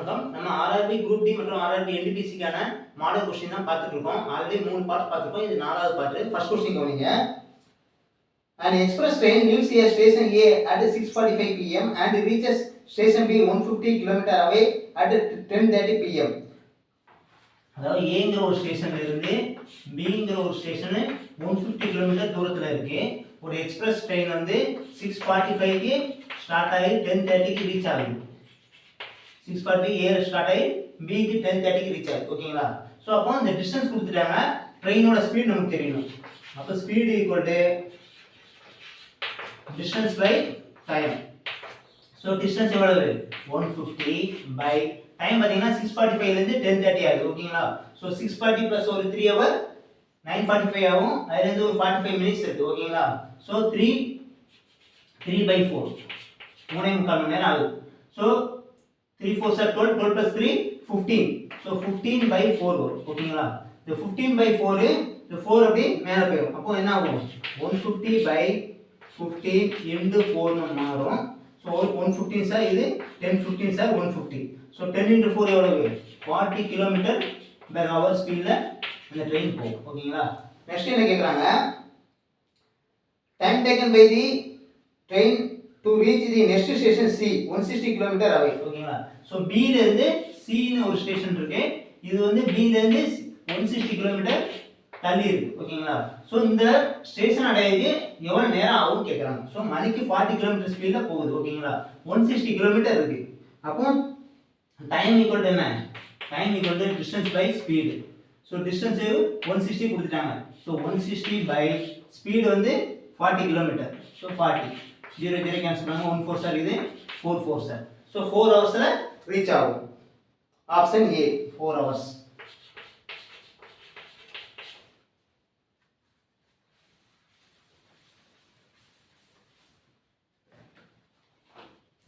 வணக்கம் நம்ம RRB group D மற்றும் ஆர்ஆர்பி என்டிபிசிக்கான மாடல் கொஸ்டின் தான் பார்த்துட்டு இருக்கோம் ஆல்ரெடி மூணு பார்ட் பார்த்துருக்கோம். இது நாலாவது பார்ட் ஃபர்ஸ்ட் கொஸ்டின் கவனிங்க. An express train leaves a station A at 6:45 p.m. and reaches station B 150 km away at 10:30 p.m. அதாவது ஏங்கிற ஒரு ஸ்டேஷன்ல இருந்து பிங்கிற ஒரு ஸ்டேஷனு ஒன் ஃபிஃப்டி கிலோமீட்டர் தூரத்தில் இருக்கு. ஒரு எக்ஸ்பிரஸ் ட்ரெயின் வந்து சிக்ஸ் ஃபார்ட்டி ஃபைவ்க்கு ஸ்டார்ட் ஆகி டென் தேர்ட்டிக்கு ரீச் ஆகுது. சிக்ஸ் ஃபார்ட்டி ஏ ஸ்டார்ட் ஆகி பிக்கு டென் தேர்ட்டிக்கு ரீச் ஆகுது. ஓகேங்களா ஸோ அப்போ இந்த டிஸ்டன்ஸ் கொடுத்துட்டாங்க. ட்ரெயினோட ஸ்பீட் நமக்கு தெரியணும். அப்போ speed equal to distance by time so distance எவ்வளவு? ஒன் ஃபிஃப்டி பை டைம் பார்த்தீங்கன்னா சிக்ஸ் ஃபார்ட்டி ஃபைவ்லேருந்து டென் தேர்ட்டி ஆகுது. ஓகேங்களா ஸோ சிக்ஸ் ஃபார்ட்டி ப்ளஸ் ஒரு three hour nine forty five ஆகும். அதுலேருந்து ஒரு ஃபார்ட்டி ஃபைவ் மினிட்ஸ் இருக்குது ஓகேங்களா so three three by four மூணே முக்கால் மணி நேரம் ஆகுது. So three four sir twelve twelve plus three fifteen so fifteen by four வரும். ஓகேங்களா? இந்த ஃபிஃப்டீன் பை ஃபோரு இந்த ஃபோர் அப்படி மேலே போயிடும். அப்போ என்ன ஆகும்? One fifty by fifteen into ஃபோர்னு மாறும். ஸோ ஒன் ஃபிஃப்டீன் சார் இது ten fifteen sir one fifty so ten into four எவ்வளவு? ஃபார்ட்டி கிலோமீட்டர் பெர் ஹவர் ஸ்பீடில் அந்த ட்ரெயின் போகும். ஓகேங்களா? நெக்ஸ்ட் என்ன கேட்குறாங்க time taken by the train to reach the next station C one sixty kilometre அவை ஓகேங்களா ஸோ பியிலேருந்து சின்னு ஒரு ஸ்டேஷன் இருக்கு. இது வந்து பியிலேருந்து ஒன் சிக்ஸ்டி கிலோமீட்டர் தள்ளி இருக்கு. ஓகேங்களா ஸோ இந்த ஸ்டேஷன் அடையது எவ்வளோ நேரம் ஆகும் கேட்குறாங்க ஸோ மணிக்கு ஃபார்ட்டி கிலோமீட்டர் ஸ்பீடில் போகுது. ஓகேங்களா ஒன் சிக்ஸ்டி கிலோமீட்டர் இருக்கு. அப்போ டைம் ஈக்குவல் என்ன? Time equal to distance by speed so distance one sixty கொடுத்துட்டாங்க. So one sixty by speed வந்து forty kilometre so forty zero zero cancel பண்ணுங்க ஒன் ஃபோர் சார் இது four four sir so four ஹவர்ஸில் reach ஆகும் option A four hours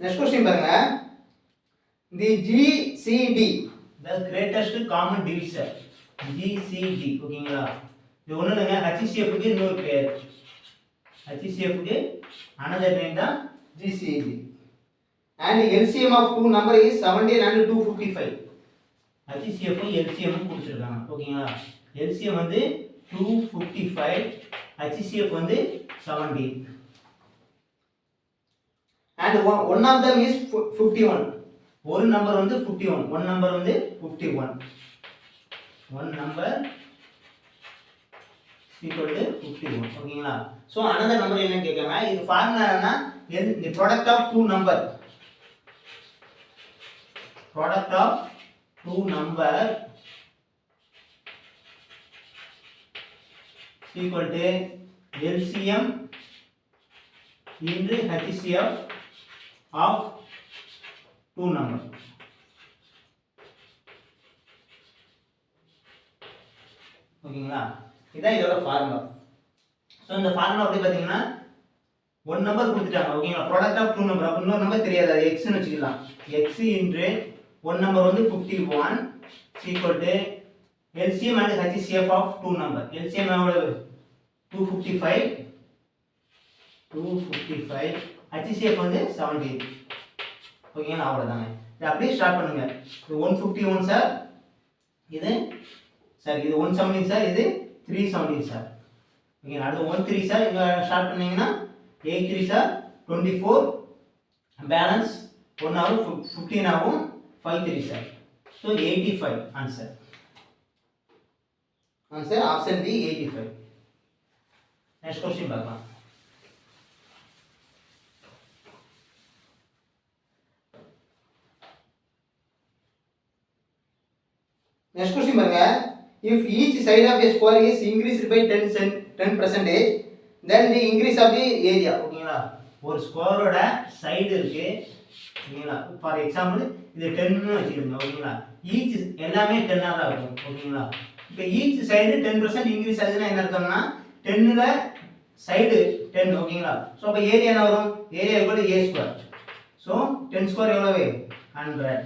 next question பாருங்க. The GCD the greatest common divisor GCD ஓகேங்களா இது ஒன்றும் இல்லைங்க ஹச்சிசிஎஃப்க்கு இன்னொரு பேர். நேம் தான் GCD and LCM of two number is seventeen and two fifty five ஹச்சிசிஎஃப்பும் எல்சிஎம்மும் கொடுத்துருக்காங்க. ஓகேங்களா எல்சிஎம் வந்து டூ ஃபிஃப்டி ஃபைவ் ஹச்சிசிஎஃப் வந்து seventeen and one of them is fifty one ஒரு நம்பர் வந்து ஃபிஃப்டி ஒன் ஒன் நம்பர் வந்து fifty one one number equal to fifty one ஓகேங்களா? So another number என்னன்னு கேட்காங்க இது ஃபார்முலானா என்னன்னா இந்த product of two number product of two number equal to LCM into HCF of two number. ஓகேங்களா? இதுதான் இதோட ஃபார்முலா ஸோ இந்த ஃபார்முலா அப்படி பார்த்தீங்கன்னா ஒன் நம்பர் கொடுத்துட்டாங்க ஓகேங்களா ப்ராடக்ட் ஆஃப் டூ நம்பர் அப்போ இன்னொரு நம்பர் தெரியாது அது எக்ஸ்னு வச்சுக்கலாம். எக்ஸ் இன்று ஒன் நம்பர் வந்து fifty one equal to LCM and HCF of two number LCM எவ்வளவு two fifty five two fifty five HCF வந்து செவன்டீன் ஓகேங்களா அவ்வளோதாங்க இது அப்படியே ஸ்டார்ட் பண்ணுங்க. இது ஒன் ஃபிஃப்டி ஒன் சார் இது சார் இது ஒன் செவன்டீன் சார் இது த்ரீ செவன்டீன் சார் ஓகேங்களா அடுத்து ஒன் த்ரீ சார் இங்கே ஸ்டார்ட் பண்ணீங்கன்னா eight three sir twenty four balance one hour fifteen ஆகும் five three sir so eighty five answer answer option D eighty five next question பார்க்கலாம். Next question பாருங்க. If each side of a square is increased by 10 cent 10 percentage then the increase of the area ஓகேங்களா ஒரு ஸ்கொயரோட side இருக்கு ஓகேங்களா for example இது டென்னு வச்சுக்கோங்க ஓகேங்களா ஈச் எல்லாமே டென்னாக தான் இருக்கும் ஓகேங்களா இப்போ each side ten percent increase ஆகுதுன்னா என்ன அர்த்தம்னா டென்னில் சைடு டென் ஓகேங்களா ஸோ அப்போ ஏரியா என்ன வரும்? ஏரியா கூட A square so ten square எவ்வளவு? ஹண்ட்ரட்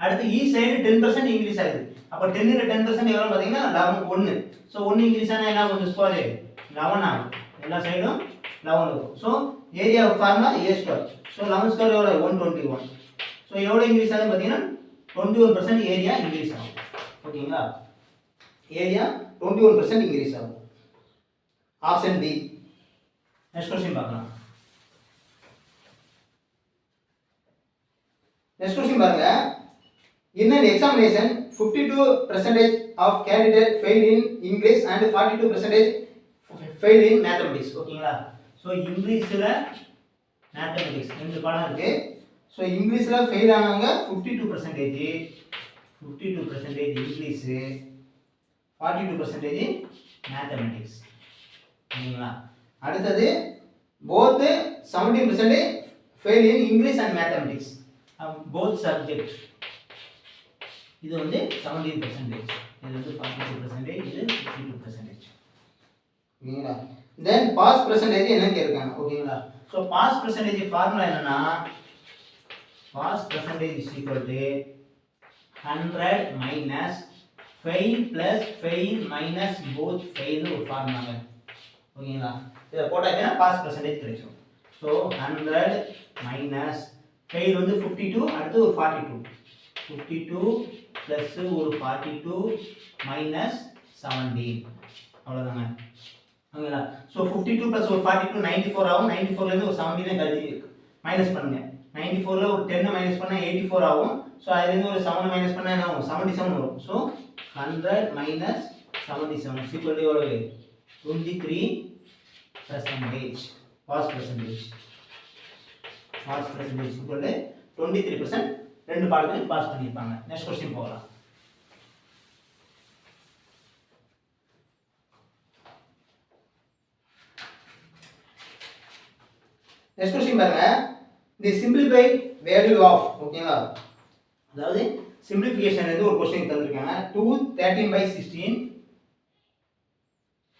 அடுத்து இ சைடு டென் பர்சன்ட் இன்க்ரீஸ் ஆகுது. அப்போ டென்னில் டென் பர்சன்ட் எவ்வளோ பார்த்தீங்கன்னா லெவன் ஒன்று ஸோ ஒன்று இன்க்ரீஸ் ஆனால் என்ன கொஞ்சம் ஸ்கொயர் லெவன் ஆகும். எல்லா சைடும் லெவன் இருக்கும். So area formula A square so eleven square எவ்வளோ ஒன் டுவெண்ட்டி ஒன் ஸோ எவ்வளோ இன்க்ரீஸ் ஆகுது பார்த்தீங்கன்னா twenty one percent area increase ஆகும். ஓகேங்களா? Area twenty one percent increase ஆகும். ஆப்ஷன் பி நெக்ஸ்ட் கொஸ்டின் பார்க்கலாம். நெக்ஸ்ட் கொஸ்டின் பாருங்க. in an examination. 52 percentage of candidate failed in english and 42 percentage failed in mathematics. ஓகேங்களா so இங்கிலீஷில் mathematics ரெண்டு பாடம் இருக்கு? ஸோ இங்கிலீஷில் ஃபெயில் ஆனவங்க fifty two percentage fifty two percentage English forty two percentage mathematics ஓகேங்களா? அடுத்தது both seventeen percentage fail in English and mathematics both subject இது வந்து செவன்டீன் பர்சன்டேஜ் இது வந்து ஃபார்ட்டி டூ பர்சன்டேஜ் இது ஃபிஃப்டி டூ பர்சன்டேஜ் ஓகேங்களா? தென் பாஸ் பர்சன்டேஜ் என்னன்னு கேட்குறாங்க ஓகேங்களா? ஸோ பாஸ் பர்சன்டேஜ் ஃபார்முலா என்னன்னா pass percentage is equal to hundred minus fail plus fail minus both ஃபெயில்னு ஒரு ஃபார்முலாங்க ஓகேங்களா? இதை போட்டாச்சுன்னா பாஸ் பர்சன்டேஜ் கிடைக்கும். ஸோ ஹண்ட்ரட் மைனஸ் ஃபெயில் வந்து ஃபிஃப்டி டூ அடுத்து ஒரு forty two fifty two plus ஒரு ஃபார்ட்டி டூ மைனஸ் செவன்டீன் அவ்வளோதாங்க ஓகேங்களா ஸோ ஃபிஃப்டி டூ ப்ளஸ் ஒரு ஃபார்ட்டி டூ நைன்டி ஃபோர் ஆகும். நைன்டி ஃபோர்லேருந்து ஒரு செவன்டீனே கழிச்சு மைனஸ் பண்ணுங்க. நைன்டி ஃபோரில் ஒரு டென்னை மைனஸ் பண்ணால் எயிட்டி ஃபோர் ஆகும். ஸோ அதுலேருந்து ஒரு செவன் மைனஸ் பண்ணால் என்ன ஆகும்? செவன்ட்டி செவன் வரும். So hundred minus seventy seven is equal எவ்வளவு? Twenty three percentage pass percentage pass percentage equal twenty three percent ரெண்டு பாடத்தையும் பாஸ் பண்ணியிருப்பாங்க. நெக்ஸ்ட் கொஸ்டின் போகலாம். நெக்ஸ்ட் கொஸ்டின் பாருங்க. தி சிம்பிளிஃபை வேல்யூ ஆஃப் ஓகேங்களா அதாவது சிம்பிளிஃபிகேஷன் வந்து ஒரு கொஸ்டின் தந்திருக்காங்க. Two thirteen by sixteen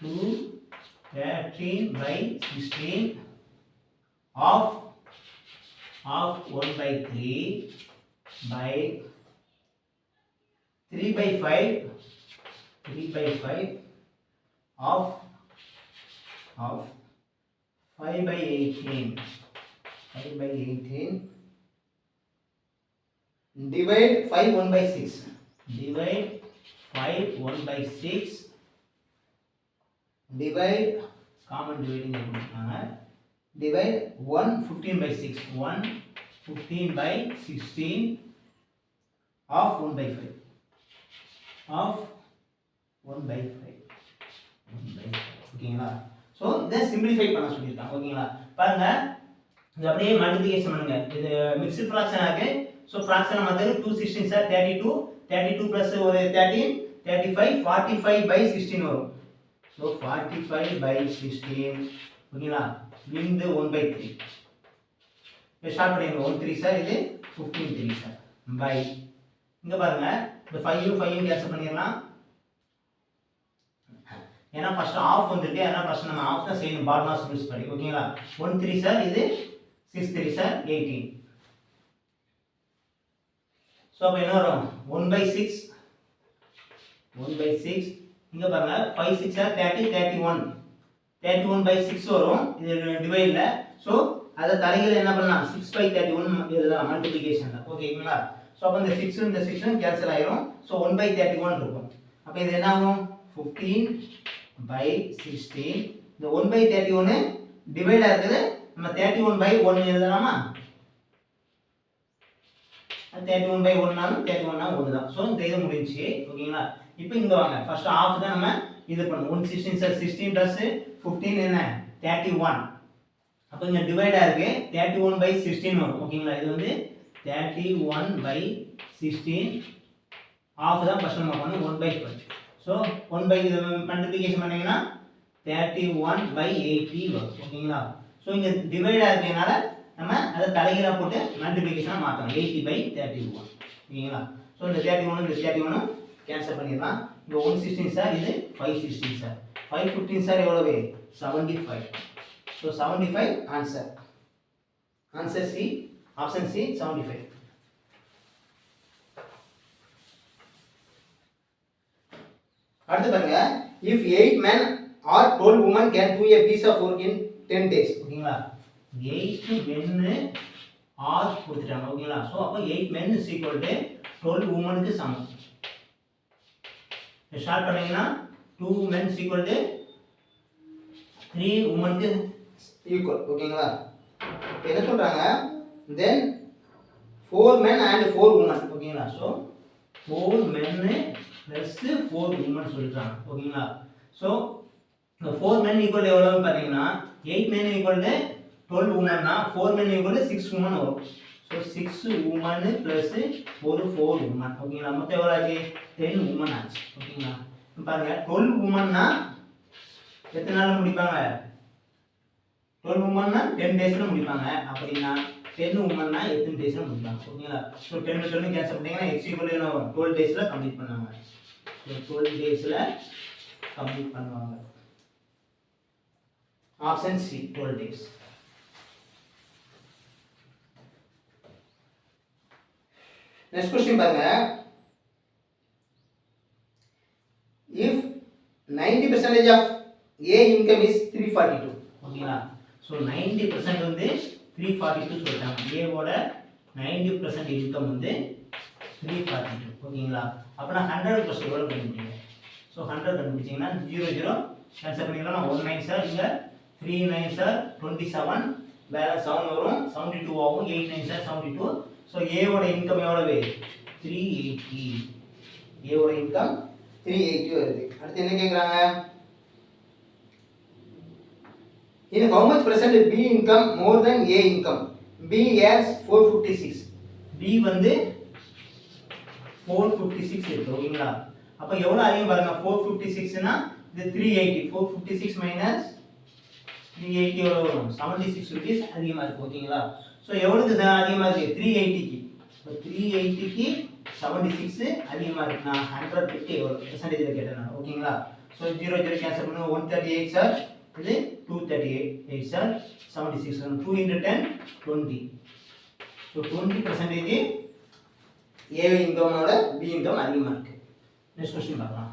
two thirteen by sixteen of of one by three by 3 by 5 3 by 5 of of 5 by 18 5 by 18 divide 5 1 by 6 divide 5 1 by 6 divide common dividing கொடுத்தாங்க divide 1 15 by 6 1 15 by 16 of one by five of one by five one by ஓகேங்களா so இதை simplify பண்ண சொல்லியிருக்காங்க. ஓகேங்களா பாருங்க. இது அப்படியே multiplication பண்ணுங்க. இது மிக்ஸ்டு ஃப்ராக்ஷன் ஆகுது ஸோ ஃப்ராக்ஷன் வந்து two sixteen sir thirty two thirty two plus ஒரு thirteen thirty five forty five by sixteen வரும் so forty five by sixteen ஓகேங்களா விந்து ஒன் பை த்ரீ ஸ்டார்ட் பண்ணிடுங்க. ஒன் த்ரீ சார் இது fifteen three sir by இங்கே பாருங்க. இந்த five five cancel பண்ணிடலாம். ஏன்னா ஃபர்ஸ்ட் ஆஃப் வந்துருக்கு. ஏன்னா ஃபர்ஸ்ட் நம்ம ஆஃப் தான் செய்யணும். பார்மாஸ் யூஸ் பண்ணி. ஓகேங்களா ஒன் த்ரீ சார் இது six three sir eighteen so அப்போ என்ன வரும்? One by six one by six இங்கே பாருங்கள் five six sir thirty thirty one thirty one by six வரும். இது டிவைடில் ஸோ அதை தலையில் என்ன பண்ணலாம்? சிக்ஸ் பை தேர்ட்டி ஒன் எழுதலாம் மல்டிபிகேஷனில் ஓகேங்களா ஸோ அப்போ இந்த சிக்ஸும் இந்த சிக்ஸும் கேன்சல் ஆகிரும் so one by thirty one இருக்கும். அப்போ இது என்ன ஆகும்? ஃபிஃப்டீன் பை சிக்ஸ்டீன் இந்த ஒன் பை தேர்ட்டி ஒன்று டிவைடாக இருக்குது. நம்ம தேர்ட்டி ஒன் பை ஒன் எழுதலாமா? தேர்ட்டி ஒன் பை ஒன்னாலும் தேர்ட்டி ஒன்னா ஒன்று தான். ஸோ இந்த இது முடிஞ்சு ஓகேங்களா? இப்போ இங்கே வாங்க. ஃபர்ஸ்ட் ஆஃப் தான் நம்ம இது பண்ணும் one sixteen sir sixteen plus fifteen என்ன? தேர்ட்டி ஒன் அப்போ இங்கே டிவைடாக இருக்குது தேர்ட்டி ஒன் பை சிக்ஸ்டீன் வரும். ஓகேங்களா? இது வந்து thirty one by sixteen of தான் ஃபஸ்ட் நம்ம பண்ணணும் one by five so one by இது மல்டிபிகேஷன் பண்ணீங்கன்னா தேர்ட்டி ஒன் பை எயிட்டி வரும். ஓகேங்களா? ஸோ இங்கே டிவைடாக இருக்கிறதுனால நம்ம அதை தலைகீழாக போட்டு மல்டிபிகேஷனாக மாற்றணும் எயிட்டி பை தேர்ட்டி ஒன் ஓகேங்களா? ஸோ இந்த தேர்ட்டி ஒன்று இந்த தேர்ட்டி ஒன்று கேன்சல் பண்ணிடலாம். இங்கே ஒன் சிக்ஸ்டீன் சார் இது five sixteen sir five fifteen sir எவ்வளவு? Seventy five so seventy five answer answer C option C seventy five அடுத்து பாருங்க. If eight man or twelve woman can do a piece of work in ten days ஓகேங்களா? Eight மென்னு or கொடுத்துட்டாங்க. ஓகேங்களா? So அப்போ eight men is equal to twelve உமனுக்கு சமம். Start பண்ணீங்கன்னா two men equal to three உமனுக்கு ஈக்குவல் ஓகேங்களா? என்ன சொல்கிறாங்க then four men and four woman ஓகேங்களா ஸோ ஃபோர் மென்னு ப்ளஸ்ஸு ஃபோர் உமன் சொல்லிட்டாங்க. ஓகேங்களா ஸோ இந்த ஃபோர் மென் ஈக்குவல் எவ்வளோன்னு பார்த்தீங்கன்னா eight men equal twelve உமன்னா four men equal six woman வரும். ஸோ சிக்ஸ் உமனு ப்ளஸ்ஸு ஒரு ஃபோர் உமன் ஓகேங்களா மொத்தம் எவ்வளோ ஆச்சு? டென் உமன் ஆச்சு. ஓகேங்களா பாருங்கள் டுவெல் உமன்னா எத்தனை நாள் முடிப்பாங்க? டுவெல் உமன்னா டென் டேஸில் முடிப்பாங்க. அப்படின்னா டென் உமன்னா எத்தனை டேஸில் முடிப்பாங்க ஓகேங்களா ஸோ டென் டென்னு கேன்சல் பண்ணிங்கன்னா எக்ஸ் என்ன வரும் டுவெல் டேஸில் கம்ப்ளீட் பண்ணுவாங்க. ஸோ டுவெல் டேஸில் கம்ப்ளீட் பண்ணுவாங்க. Option C twelve days next question பாருங்க. If ninety percentage of A income is three forty two ஓகேங்களா ஸோ நைன்டி பர்சன்ட் வந்து த்ரீ ஃபார்ட்டி டூ சொல்லிட்டாங்க ஏவோட நைன்டி பர்சன்ட் இன்கம் வந்து த்ரீ ஃபார்ட்டி டூ ஓகேங்களா அப்போனா ஹண்ட்ரட் பர்சன்ட் எவ்வளோ கண்டுபிடிங்க ஸோ ஹண்ட்ரட் கண்டுபிடிச்சிங்கன்னா ஜீரோ ஜீரோ கேன்சல் பண்ணிக்கலாம் ஒன் நைன் சார் இங்கே three nine sir twenty seven வேறு செவன் வரும் செவன்ட்டி டூ ஆகும் eight nine sir seventy two so ஏவோட இன்கம் எவ்வளவு? த்ரீ எயிட்டி ஏவோட இன்கம் த்ரீ எயிட்டி வருது. அடுத்து என்ன கேட்குறாங்க In how much percent B income more than A income? B has 456. B வந்து 456 இருக்கு ஓகேங்களா அப்ப எவ்வளவு அதிகம் பாருங்க 456 னா இது 380 456 மைனஸ் 380 எவ்வளவு வரும்? 76 rupees அதிகமா இருக்கு ஓகேங்களா ஸோ எவ்வளவுக்கு ச- அதிகமா இருக்கு? 380 க்கு இப்போ 380 க்கு 76 அதிகமா இருக்கு. நான் 100 க்கு எவ்வளவு பெர்சன்டேஜ்ல கேட்டேன் நான் ஓகேங்களா ஸோ ஜீரோ ஜீரோ கேன்சல் பண்ணுங்க 138 சார் இது 238 8 sir 76 2 into 10 20 so twenty percentage A இன்கமோட B income அதிகமாக இருக்கு. நெக்ஸ்ட் கொஸ்டின் பார்க்கலாம்.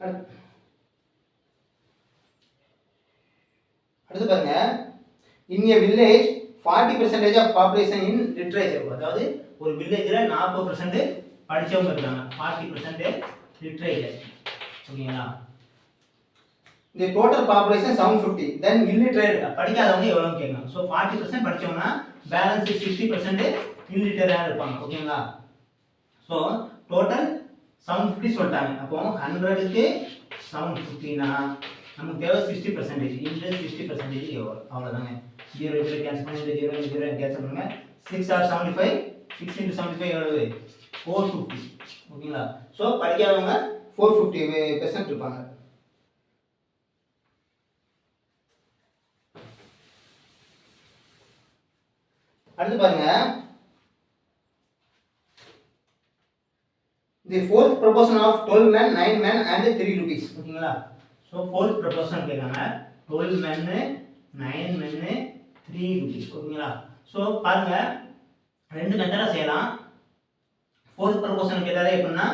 அடுத்து. அடுத்து பாருங்க. In A village forty percentage of population in literature அதாவது ஒரு வில்லேஜில் நாற்பது பர்சன்ட் படித்தவங்க இருக்காங்க. ஃபார்ட்டி பர்சன்ட் லிட்ரேச்சர் ஓகேங்களா இந்த total population seven fifty then illiterate படிக்காதவங்க எவ்வளோன்னு கேட்கலாம். ஸோ ஃபார்ட்டி பர்சன்ட் படித்தவங்கன்னா பேலன்ஸ் சிக்ஸ்டி பர்சன்ட் இல்லிட்டராக இருப்பாங்க. ஓகேங்களா? ஸோ டோட்டல் செவன் ஃபிஃப்டி சொல்லிட்டாங்க. அப்போ ஹண்ட்ரடுக்கு செவன் ஃபிஃப்டினா நமக்கு தேவை sixty percentage interest sixty percentage எவ்வளோ அவ்வளோதாங்க ஜீரோ ஜீரோ கேன்சல் பண்ணி இந்த ஜீரோ இந்த ஜீரோ கேன்சல் பண்ணுங்க. Six or seventy five six into seventy five எவ்வளவு? ஃபோர் ஃபிஃப்டி ஓகேங்களா? ஸோ படிக்காதவங்க ஃபோர் ஃபிஃப்டி பெர்சன்ட் இருப்பாங்க. அடுத்து பாருங்க. The fourth proportion of twelve man nine man and three rupees ஓகேங்களா? ஸோ ஃபோர்த் ப்ரொபோஷன் கேட்காங்க டுவெல் மென்னு நைன் மென்னு த்ரீ ருபீஸ் ஓகேங்களா? ஸோ பாருங்கள் ரெண்டு மெத்தடாக செய்யலாம். ஃபோர்த் ப்ரொபோஷன் கேட்டாலே எப்படின்னா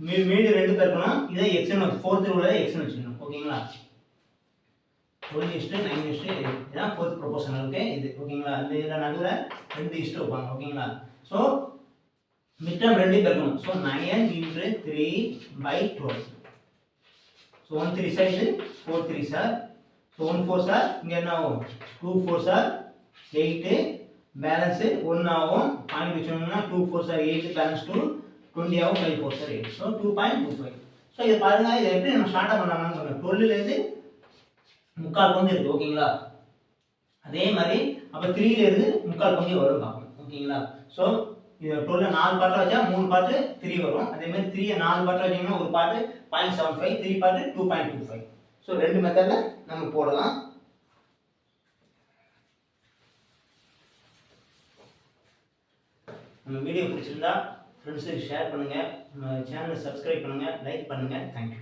மீ மீண்டும் ரெண்டு பேர் இருக்கணும். இதை எக்ஸ்னு வச்சு ஃபோர்த் உள்ள எக்ஸ்னு வச்சுக்கணும். ஓகேங்களா? Twelve is to nine is to இதுதான் ஃபோர்த் ப்ரொபோஷனலுக்கு இது ஓகேங்களா? இந்த இதில் நடுவில் ரெண்டு இஸ்ட்டு வைப்பாங்க. ஓகேங்களா? ஸோ மிட்டம் ரெண்டு பெருக்கணும் so nine into three by twelve so one three sir இது four three sir so one four sir இங்கே என்ன ஆகும்? Two four sir eight balance ஒன்று ஆகும். பாயிண்ட் வச்சோம்னா two four sir eight balance two twenty ஆகும். Five four sir eight so two point two five so இதை பாருங்க இதை எப்படி நம்ம ஸ்டார்ட் பண்ணலாம்னு சொல்லுங்கள் டுவெல்லுலேருந்து முக்கால் பங்கு இருக்குது ஓகேங்களா? அதே மாதிரி அப்போ த்ரீலேருந்து முக்கால் பங்கு வரும் பார்க்கணும் ஓகேங்களா? ஸோ இது டுவெல் நாலு பாட்டில் வச்சா மூணு பாட்டு த்ரீ வரும். அதே மாதிரி த்ரீயை நாலு பாட்டில் வச்சிங்கன்னா ஒரு பாட்டு பாயிண்ட் செவன் ஃபைவ் த்ரீ பாட்டு two point two five so ரெண்டு மெத்தடில் நம்ம போடலாம். நம்ம வீடியோ பிடிச்சிருந்தா ஃப்ரெண்ட்ஸுக்கு ஷேர் பண்ணுங்கள் நம்ம சேனலை சப்ஸ்கிரைப் பண்ணுங்கள் லைக் பண்ணுங்கள் தேங்க்யூ